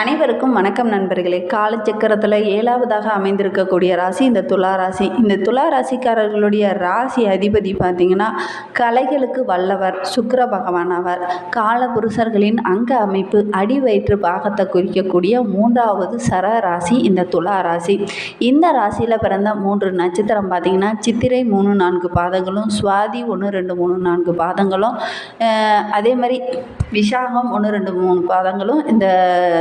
அனைவருக்கும் வணக்கம் நண்பர்களே. காலச்சக்கரத்தில் ஏழாவதாக அமைந்திருக்கக்கூடிய ராசி இந்த துலா ராசி. இந்த துலா ராசிக்காரர்களுடைய ராசி அதிபதி பார்த்திங்கன்னா கலைகளுக்கு வல்லவர் சுக்கிர பகவான் அவர் காலபுருஷர்களின் அங்க அமைப்பு அடி வயிற்று பாகத்தை குறிக்கக்கூடிய மூன்றாவது சர ராசி இந்த துலா ராசி. இந்த ராசியில் பிறந்த மூன்று நட்சத்திரம் பார்த்திங்கன்னா சித்திரை மூணு நான்கு பாதங்களும் சுவாதி ஒன்று ரெண்டு மூணு நான்கு பாதங்களும் அதே மாதிரி விசாகம் ஒன்று ரெண்டு மூணு பாதங்களும் இந்த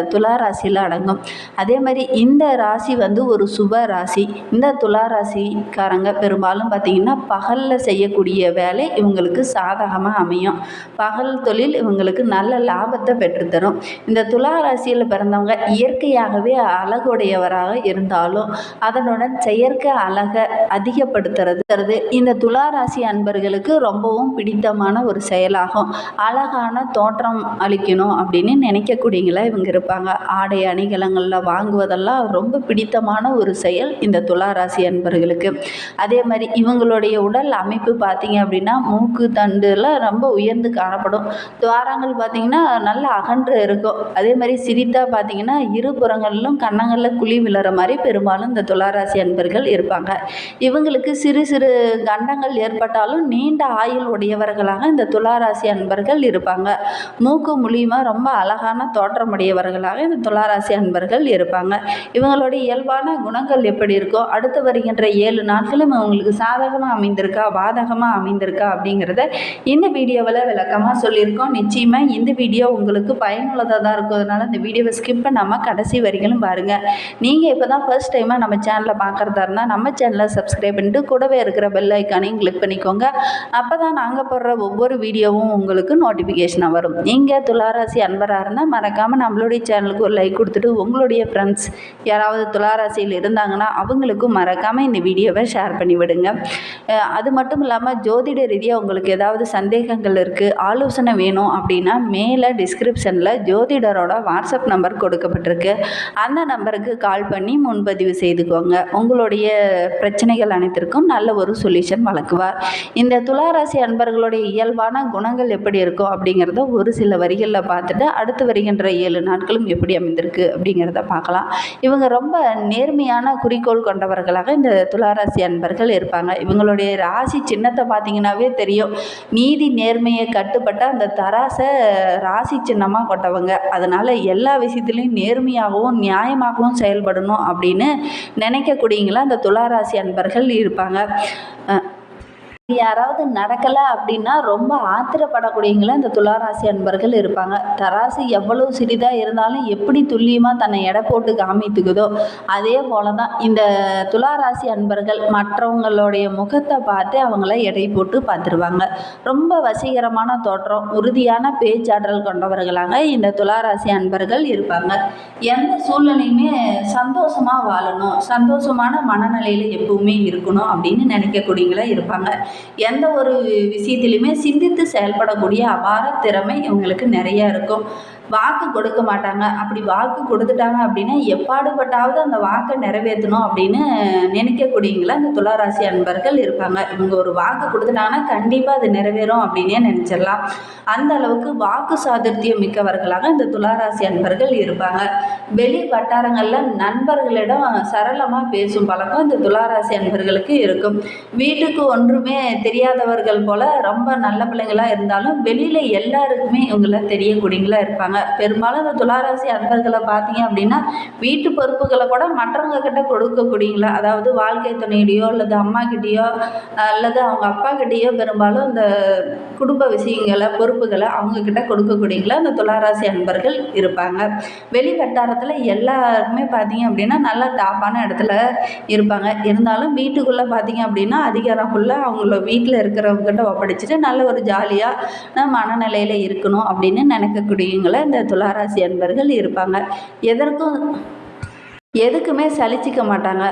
துலா ராசியில் அடங்கும். அதே மாதிரி இந்த ராசி வந்து ஒரு சுப ராசி. இந்த துலா ராசிக்காரங்க பெரும்பாலும் பார்த்திங்கன்னா பகலில் செய்யக்கூடிய வேலை இவங்களுக்கு சாதகமாக அமையும். பகல் தொழில் இவங்களுக்கு நல்ல லாபத்தை பெற்றுத்தரும். இந்த துலா ராசியில் பிறந்தவங்க இயற்கையாகவே அழகுடையவராக இருந்தாலும் அதனுடன் செயற்கை அழகை அதிகப்படுத்துறது இந்த துலா ராசி அன்பர்களுக்கு ரொம்பவும் பிடித்தமான ஒரு செயலாகும். அழகான தோற்றம் அளிக்கணும் அப்படின்னு நினைக்கக்கூடியங்களா இவங்க இருப்பாங்க. ஆடை அணிகலங்களில் வாங்குவதெல்லாம் ரொம்ப பிடித்தமான ஒரு செயல் இந்த துளாராசி அன்பர்களுக்கு. அதே மாதிரி இவங்களுடைய உடல் அமைப்பு பார்த்திங்க அப்படின்னா மூக்கு தண்டுல ரொம்ப உயர்ந்து காணப்படும். துவாரங்கள் பார்த்தீங்கன்னா நல்ல அகன்று இருக்கும். அதே மாதிரி சிரித்தா பார்த்திங்கன்னா இரு புறங்களிலும் கன்னங்களில் குழி விழுற மாதிரி பெரும்பாலும் இந்த துளாராசி அன்பர்கள் இருப்பாங்க. இவங்களுக்கு சிறு சிறு கண்டங்கள் ஏற்பட்டாலும் நீண்ட ஆயுள் உடையவர்களாக இந்த துளாராசி அன்பர்கள் இருப்பாங்க. மூக்கு மூலியமாக ரொம்ப அழகான தோற்றமுடையவர்களாக இந்த துளாராசி அன்பர்கள் இருப்பாங்க. இவங்களுடைய இயல்பான குணங்கள் எப்படி இருக்கோ அடுத்து வருகின்ற ஏழு நாட்களும் இவங்களுக்கு சாதகமாக அமைந்திருக்கா பாதகமாக அமைந்திருக்கா அப்படிங்கிறத இந்த வீடியோவில் விளக்கமாக சொல்லியிருக்கோம். நிச்சயமாக இந்த வீடியோ உங்களுக்கு பயனுள்ளதாக தான் இருக்கும். அதனால் இந்த வீடியோவை ஸ்கிப் பண்ணாமல் கடைசி வரிகளும் பாருங்கள் நீங்கள் இப்போ தான் ஃபர்ஸ்ட் டைமாக நம்ம சேனலை பார்க்குறதா இருந்தால் நம்ம சேனலை சப்ஸ்கிரைப் பண்ணிட்டு கூடவே இருக்கிற பெல் ஐக்கானையும் கிளிக் பண்ணிக்கோங்க. அப்போ தான் நாங்கள் போடுற ஒவ்வொரு வீடியோவும் உங்களுக்கு நோட்டிஃபிகேஷனாக வரும். நீங்கள் துளாராசி அன்பராக இருந்தால் மறக்காமல் நம்மளுடைய சேனல் சேனலுக்கு ஒரு லைக் கொடுத்துட்டு உங்களுடைய ஃப்ரெண்ட்ஸ் யாராவது துளாராசியில் இருந்தாங்கன்னா அவங்களுக்கும் மறக்காமல் இந்த வீடியோவை ஷேர் பண்ணி விடுங்க. அது மட்டும் இல்லாமல் ஜோதிட ரீதியாக உங்களுக்கு ஏதாவது சந்தேகங்கள் இருக்குது ஆலோசனை வேணும் அப்படின்னா மேலே டிஸ்கிரிப்ஷனில் ஜோதிடரோட வாட்ஸ்அப் நம்பர் கொடுக்கப்பட்டிருக்கு. அந்த நம்பருக்கு கால் பண்ணி முன்பதிவு செய்துக்கோங்க. உங்களுடைய பிரச்சனைகள் அனைத்திற்கும் நல்ல ஒரு சொல்யூஷன் வழங்குவார். இந்த துளாராசி அன்பர்களுடைய இயல்பான குணங்கள் எப்படி இருக்கும் அப்படிங்கிறத ஒரு சில வரிகளில் பார்த்துட்டு அடுத்து வருகின்ற ஏழு நாட்களும் எப்படி அமைந்திருக்கு அப்படிங்கிறத பார்க்கலாம். இவங்க ரொம்ப நேர்மையான குறிக்கோள் கொண்டவர்களாக இந்த துளாராசி அன்பர்கள் இருப்பாங்க. இவங்களுடைய ராசி சின்னத்தை பார்த்தீங்கன்னாவே தெரியும். நீதி நேர்மையை கட்டுப்பட்ட அந்த தராசை ராசி சின்னமாக கொண்டவங்க. அதனால் எல்லா விஷயத்துலையும் நேர்மையாகவும் நியாயமாகவும் செயல்படணும் அப்படின்னு நினைக்கக்கூடியங்களா அந்த துளாராசி அன்பர்கள் இருப்பாங்க. யாராவது நடக்கலை அப்படின்னா ரொம்ப ஆத்திரப்படக்கூடியங்களா இந்த துளாராசி அன்பர்கள் இருப்பாங்க. தராசு எவ்வளவு சிறிதாக இருந்தாலும் எப்படி துல்லியமாக தன்னை எடை போட்டு காமித்துக்குதோ அதே போல தான் இந்த துளாராசி அன்பர்கள் மற்றவங்களுடைய முகத்தை பார்த்து அவங்கள எடை போட்டு பார்த்துருவாங்க. ரொம்ப வசீகரமான தோற்றம் உறுதியான பேச்சாற்றல் கொண்டவர்களாக இந்த துளாராசி அன்பர்கள் இருப்பாங்க. எந்த சூழ்நிலையுமே சந்தோஷமாக வாழணும் சந்தோஷமான மனநிலையில் எப்பவுமே இருக்கணும் அப்படின்னு நினைக்கக்கூடியங்களா இருப்பாங்க. எந்த ஒரு விஷயத்திலையுமே சிந்தித்து செயல்படக்கூடிய அபார திறமை இவங்களுக்கு நிறைய இருக்கும். வாக்கு கொடுக்க மாட்டாங்க. அப்படி வாக்கு கொடுத்துட்டாங்க அப்படின்னா எப்பாடுபட்டாவது அந்த வாக்கை நிறைவேற்றணும் அப்படின்னு நினைக்கக்கூடியங்களா அந்த துளாராசி அன்பர்கள் இருப்பாங்க. இவங்க ஒரு வாக்கு கொடுத்துட்டாங்கன்னா கண்டிப்பாக அது நிறைவேறும் அப்படின்னே நினச்சிடலாம். அந்த அளவுக்கு வாக்கு சாதுர்த்தியம் மிக்கவர்களாக இந்த துளாராசி அன்பர்கள் இருப்பாங்க. வெளி வட்டாரங்களில் நண்பர்களிடம் சரளமாக பேசும் பழக்கம் இந்த துளாராசி அன்பர்களுக்கு இருக்கும். வீட்டுக்கு ஒன்றுமே தெரியாதவர்கள் போல ரொம்ப நல்ல பிள்ளைங்களாக இருந்தாலும் வெளியில் எல்லாருக்குமே இவங்கள தெரியக்கூடியங்களா இருப்பாங்க. பெரும்பாலும் இந்த துளாராசி அன்பர்களை பார்த்தீங்க அப்படின்னா வீட்டு பொறுப்புகளை கூட மற்றவங்க கிட்ட கொடுக்கக்கூடியங்களா? அதாவது வாழ்க்கை துணையிடையோ அல்லது அம்மா கிட்டேயோ அல்லது அவங்க அப்பா கிட்டேயோ பெரும்பாலும் இந்த குடும்ப விஷயங்களை பொறுப்புகளை அவங்க கிட்ட கொடுக்கக்கூடியங்களா இந்த துளாராசி அன்பர்கள் இருப்பாங்க. வெளி வட்டாரத்தில் எல்லாருமே பார்த்தீங்க அப்படின்னா நல்லா டாப்பான இடத்துல இருப்பாங்க. இருந்தாலும் வீட்டுக்குள்ளே பார்த்தீங்க அப்படின்னா அதிகாரம் ஃபுல்லாக அவங்கள வீட்டில் இருக்கிறவங்ககிட்ட ஒப்படைச்சிட்டு நல்ல ஒரு ஜாலியாக மனநிலையில் இருக்கணும் அப்படின்னு நினைக்கக்கூடியவங்கள இந்த துளாராசி அன்பர்கள் இருப்பாங்க. எதற்கும் எதுக்குமே சலிச்சிக்க மாட்டாங்க.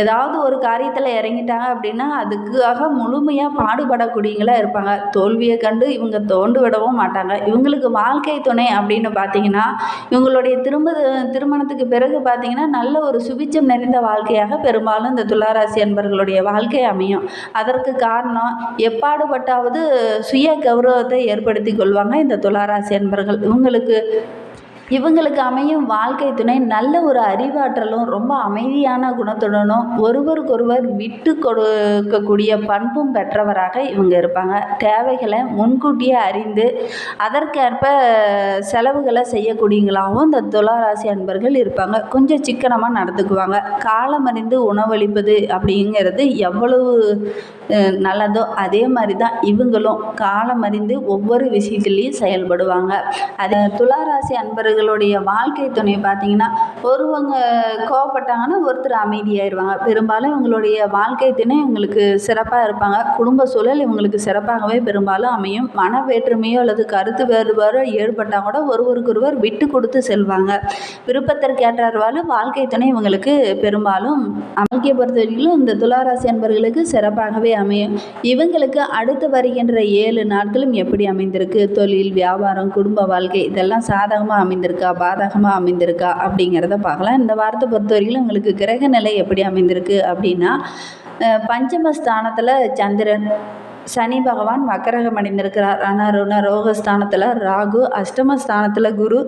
ஏதாவது ஒரு காரியத்தில் இறங்கிட்டாங்க அப்படின்னா அதுக்காக முழுமையாக பாடுபடக்கூடியவங்களாக இருப்பாங்க. தோல்வியை கண்டு இவங்க தோண்டு விடவும் மாட்டாங்க. இவங்களுக்கு வாழ்க்கை துணை அப்படின்னு பார்த்தீங்கன்னா இவங்களுடைய திரும்ப திருமணத்துக்கு பிறகு பார்த்தீங்கன்னா நல்ல ஒரு சுபிச்சம் நிறைந்த வாழ்க்கையாக பெரும்பாலும் இந்த துளாராசி அன்பர்களுடைய வாழ்க்கை அமையும். அதற்கு காரணம் எப்பாடுபட்டாவது சுய கௌரவத்தை ஏற்படுத்தி கொள்வாங்க இந்த துளாராசி அன்பர்கள். இவங்களுக்கு இவங்களுக்கு அமையும் வாழ்க்கை துணை நல்ல ஒரு அறிவாற்றலும் ரொம்ப அமைதியான குணத்துடனும் ஒருவருக்கொருவர் விட்டு கொடுக்கக்கூடிய பண்பும் பெற்றவராக இவங்க இருப்பாங்க. தேவைகளை முன்கூட்டியே அறிந்து அதற்கேற்ப செலவுகளை செய்யக்கூடியங்களாகவும் இந்த துளாராசி அன்பர்கள் இருப்பாங்க. கொஞ்சம் சிக்கனமாக நடந்துக்குவாங்க. காலம் அறிந்து உணவளிப்பது அப்படிங்கிறது எவ்வளவு நல்லதோ அதே மாதிரி தான் இவங்களும் காலம் அறிந்து ஒவ்வொரு விஷயத்துலேயும் செயல்படுவாங்க. அது துளாராசி இவர்களுடைய வாழ்க்கை துணை பார்த்தீங்கன்னா ஒருவங்க கோவப்பட்டாங்கன்னா ஒருத்தர் அமைதியாயிருவாங்க. பெரும்பாலும் இவங்களுடைய வாழ்க்கை துணை இவங்களுக்கு சிறப்பாக இருப்பாங்க. குடும்ப சூழல் இவங்களுக்கு சிறப்பாகவே பெரும்பாலும் அமையும். மன வேற்றுமையோ அல்லது கருத்து வேறுபாடோ ஏற்பட்டால் கூட ஒருவருக்கொருவர் விட்டு கொடுத்து செல்வாங்க. விருப்பத்திற்கு வாழ்க்கை துணை இவங்களுக்கு பெரும்பாலும் அமைக்க பொறுத்த இந்த துளாராசி அன்பர்களுக்கு சிறப்பாகவே அமையும். இவங்களுக்கு அடுத்து வருகின்ற ஏழு நாட்களும் எப்படி அமைந்திருக்கு? தொழில் வியாபாரம் குடும்ப வாழ்க்கை இதெல்லாம் சாதகமாக அமைந்திருக்கு. பாதகமாக அமைந்திருக்கா? அப்படிங்கிறத பார்க்கலாம். இந்த வாரத்தை பொறுத்த வரைக்கும் உங்களுக்கு கிரக நிலை எப்படி அமைந்திருக்கு அப்படின்னா பஞ்சம பஞ்சமஸ்தானத்தில் சந்திரன் சனி பகவான் மக்கரகம் அடைந்திருக்கிறார் ஆனால் ருண ரோகஸ்தானத்தில் ராகு அஷ்டமஸ்தானத்தில் குரு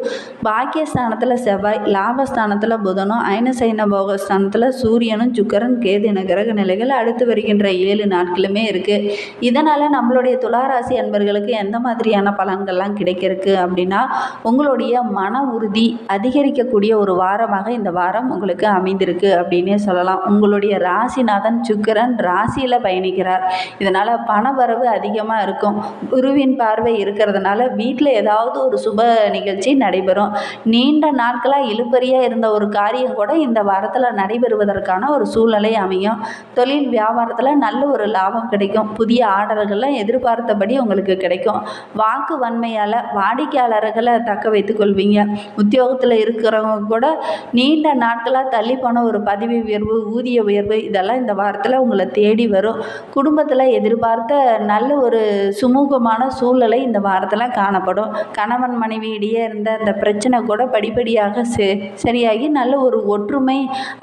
பாக்கியஸ்தானத்தில் செவ்வாய் லாபஸ்தானத்தில் புதனும் ஐனசைன போகஸ்தானத்தில் சூரியனும் சுக்கரன் கேது கிரக நிலைகள் அடுத்து வருகின்ற ஏழு நாட்களுமே இருக்குது இதனால் நம்மளுடைய துளாராசி அன்பர்களுக்கு எந்த மாதிரியான பலன்கள்லாம் கிடைக்கிறதுக்கு அப்படின்னா உங்களுடைய மன உறுதி அதிகரிக்கக்கூடிய ஒரு வாரமாக இந்த வாரம் உங்களுக்கு அமைந்திருக்கு அப்படின்னே சொல்லலாம். உங்களுடைய ராசிநாதன் சுக்கிரன் ராசியில் பயணிக்கிறார். இதனால் பணவரவு அதிகமாக இருக்கும். குருவின் பார்வை இருக்கிறதுனால வீட்டில் ஏதாவது ஒரு சுப நிகழ்ச்சி நடைபெறும். நீண்ட நாட்களாக இழுபறியாக இருந்த ஒரு காரியம் கூட இந்த வாரத்தில் நடைபெறுவதற்கான ஒரு சூழ்நிலை அமையும். தொழில் வியாபாரத்தில் நல்ல ஒரு லாபம் கிடைக்கும். புதிய ஆர்டர்கள்லாம் எதிர்பார்த்தபடி உங்களுக்கு கிடைக்கும். வாக்கு வன்மையால் வாடிக்கையாளர்களை தக்க வைத்துக் கொள்வீங்க. உத்தியோகத்தில் இருக்கிறவங்க கூட நீண்ட நாட்களாக தள்ளி போன ஒரு பதவி உயர்வு ஊதிய உயர்வு இதெல்லாம் இந்த வாரத்தில் உங்களை தேடி வரும். குடும்பத்தில் எதிர்பார்த்த நல்ல ஒரு சுமூகமான சூழலை இந்த வாரத்தில் காணப்படும். கணவன் மனைவி இடையே இருந்த அந்த பிரச்சனை கூட படிப்படியாக செ சரியாகி நல்ல ஒரு ஒற்றுமை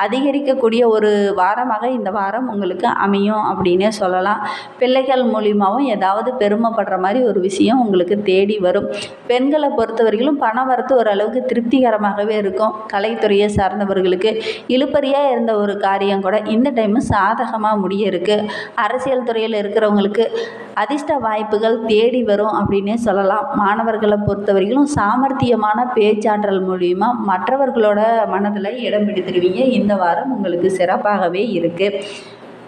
அதிகரிக்கக்கூடிய ஒரு வாரமாக இந்த வாரம் உங்களுக்கு அமையும் அப்படின்னே சொல்லலாம். பிள்ளைகள் மூலியமாகவும் ஏதாவது பெருமைப்படுற மாதிரி ஒரு விஷயம் உங்களுக்கு தேடி வரும். பெண்களை பொறுத்தவரையிலும் பண வரத்து ஓரளவுக்கு திருப்திகரமாகவே இருக்கும். கலைத்துறையை சார்ந்தவர்களுக்கு இழுப்பறியாக இருந்த ஒரு காரியம் கூட இந்த டைமு சாதகமாக முடிய இருக்குது அரசியல் துறையில் இருக்கிறவங்களுக்கு அதிர்ஷ்ட வாய்ப்புகள் தேடி வரும் அப்படின்னே சொல்லலாம். மாணவர்களை பொறுத்தவரையிலும் சாமர்த்தியமான பேச்சாற்றல் மூலியமாக மற்றவர்களோட மனதில் இடம் பிடித்திருவீங்க. இந்த வாரம் உங்களுக்கு சிறப்பாகவே இருக்குது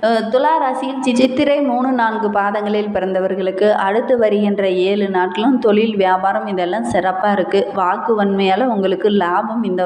துலா ராசியில் சி- சித்திரை மூணு நான்கு பாதங்களில் பிறந்தவர்களுக்கு அடுத்து வருகின்ற ஏழு நாட்களும் தொழில் வியாபாரம் இதெல்லாம் சிறப்பாக இருக்குது வாக்கு வன்மையால் உங்களுக்கு லாபம் இந்த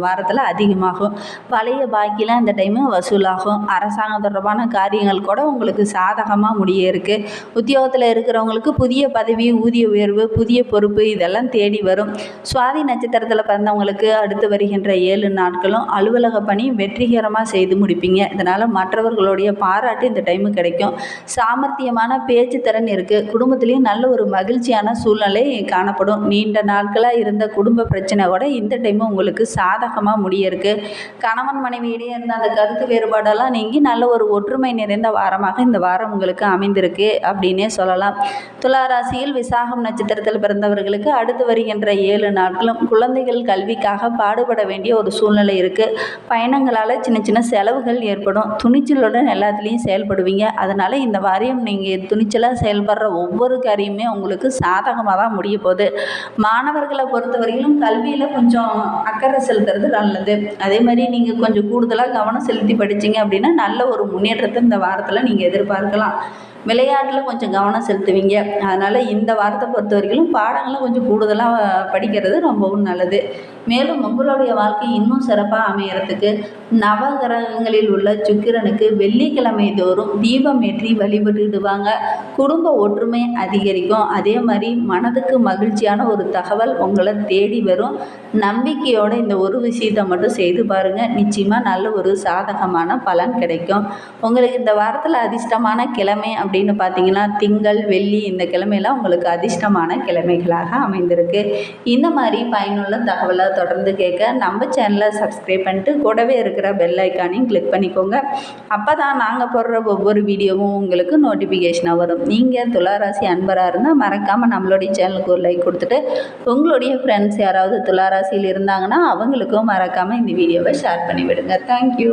வாரத்தில் அதிகமாகும். பழைய பாக்கிலாம் இந்த டைமு வசூலாகும். அரசாங்கம் தொடர்பான காரியங்கள் கூட உங்களுக்கு சாதகமாக முடிய இருக்குது உத்தியோகத்தில் இருக்கிறவங்களுக்கு புதிய பதவி ஊதிய உயர்வு புதிய பொறுப்பு இதெல்லாம் தேடி வரும். சுவாதி நட்சத்திரத்தில் பிறந்தவங்களுக்கு அடுத்து வருகின்ற ஏழு நாட்களும் அலுவலக பணி வெற்றிகரமாக செய்து முடிப்பீங்க. இதனால் மற்றவர்களோட உங்களுடைய பாராட்டு இந்த டைமு கிடைக்கும். சாமர்த்தியமான பேச்சு திறன் இருக்குது குடும்பத்துலேயும் நல்ல ஒரு மகிழ்ச்சியான சூழ்நிலை காணப்படும். நீண்ட நாட்களாக இருந்த குடும்ப பிரச்சனை கூட இந்த டைமு உங்களுக்கு சாதகமாக முடியிருக்கு. கணவன் மனைவி இடையே இருந்த அந்த கருத்து வேறுபாடெல்லாம் நீங்கி நல்ல ஒரு ஒற்றுமை நிறைந்த வாரமாக இந்த வாரம் உங்களுக்கு அமைந்திருக்கு அப்படின்னே சொல்லலாம். துளாராசியில் விசாகம் நட்சத்திரத்தில் பிறந்தவர்களுக்கு அடுத்து வருகின்ற ஏழு நாட்களும் குழந்தைகள் கல்விக்காக பாடுபட வேண்டிய ஒரு சூழ்நிலை இருக்குது பயணங்களால் சின்ன சின்ன செலவுகள் ஏற்படும். துணிச்சலுடன் எல்லாத்துலேயும் செயல்படுவீங்க. அதனால் இந்த வாரியம் நீங்கள் துணிச்சலாக செயல்படுற ஒவ்வொரு காரியமே உங்களுக்கு சாதகமாக தான் முடிய போகுது. மாணவர்களை பொறுத்தவரையிலும் கல்வியில் கொஞ்சம் அக்கறை செலுத்துறது நல்லது. அதே மாதிரி நீங்கள் கொஞ்சம் கூடுதலாக கவனம் செலுத்தி படிச்சீங்க அப்படின்னா நல்ல ஒரு முன்னேற்றத்தை இந்த வாரத்தில் நீங்கள் எதிர்பார்க்கலாம். விளையாட்டில் கொஞ்சம் கவனம் செலுத்துவீங்க. அதனால் இந்த வாரத்தை பொறுத்த வரைக்கும் பாடங்களும் கொஞ்சம் கூடுதலாக படிக்கிறது ரொம்பவும் நல்லது. மேலும் உங்களுடைய வாழ்க்கை இன்னும் சிறப்பாக அமையறதுக்கு நவகிரகங்களில் உள்ள சுக்கிரனுக்கு வெள்ளிக்கிழமை தோறும் தீபம் ஏற்றி வழிபட்டுடுவாங்க. குடும்ப ஒற்றுமை அதிகரிக்கும். அதே மாதிரி மனதுக்கு மகிழ்ச்சியான ஒரு தகவல் உங்களை தேடி வரும். நம்பிக்கையோட இந்த ஒரு விஷயத்தை மட்டும் செய்து பாருங்கள் நிச்சயமாக நல்ல ஒரு சாதகமான பலன் கிடைக்கும். உங்களுக்கு இந்த வாரத்தில் அதிர்ஷ்டமான கிழமை அப்படி அப்படின்னு பார்த்தீங்கன்னா திங்கள் வெள்ளி இந்த கிழமையெல்லாம் உங்களுக்கு அதிர்ஷ்டமான கிழமைகளாக அமைந்திருக்கு. இந்த மாதிரி பயனுள்ள தகவலை தொடர்ந்து கேட்க நம்ம சேனலை சப்ஸ்கிரைப் பண்ணிட்டு கூடவே இருக்கிற பெல் ஐக்கானையும் கிளிக் பண்ணிக்கோங்க. அப்போ தான் நாங்கள் போடுற ஒவ்வொரு வீடியோவும் உங்களுக்கு நோட்டிஃபிகேஷனாக வரும். நீங்கள் துளாராசி அன்பராக இருந்தால் மறக்காமல் நம்மளுடைய சேனலுக்கு ஒரு லைக் கொடுத்துட்டு உங்களுடைய ஃப்ரெண்ட்ஸ் யாராவது துளாராசியில் இருந்தாங்கன்னா அவங்களுக்கும் மறக்காமல் இந்த வீடியோவை ஷேர் பண்ணிவிடுங்க. தேங்க்யூ